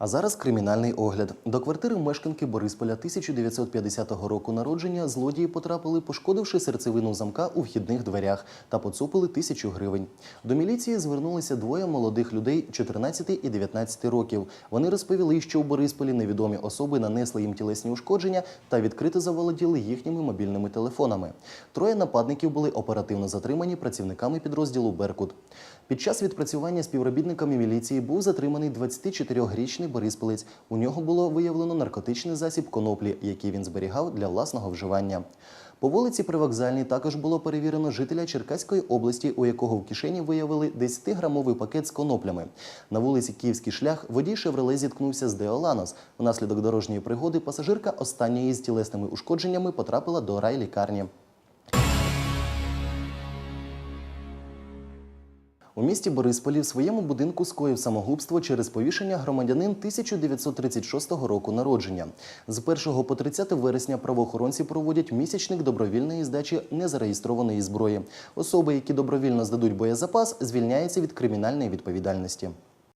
А зараз кримінальний огляд. До квартири мешканки Борисполя 1950 року народження злодії потрапили, пошкодивши серцевину замка у вхідних дверях та поцупили тисячу гривень. До міліції звернулися двоє молодих людей 14 і 19 років. Вони розповіли, що у Борисполі невідомі особи нанесли їм тілесні ушкодження та відкрито заволоділи їхніми мобільними телефонами. Троє нападників були оперативно затримані працівниками підрозділу Беркут. Під час відпрацювання співробітниками міліції був затриманий 24-річний борисполець. У нього було виявлено наркотичний засіб коноплі, який він зберігав для власного вживання. По вулиці Привокзальній також було перевірено жителя Черкаської області, у якого в кишені виявили 10-грамовий пакет з коноплями. На вулиці Київський шлях водій «Шевроле» зіткнувся з Деоланос. Внаслідок дорожньої пригоди пасажирка останньої з тілесними ушкодженнями потрапила до райлікарні. У місті Борисполі в своєму будинку скоїв самогубство через повішення громадянин 1936 року народження. З 1 по 30 вересня правоохоронці проводять місячник добровільної здачі незареєстрованої зброї. Особи, які добровільно здадуть боєзапас, звільняються від кримінальної відповідальності.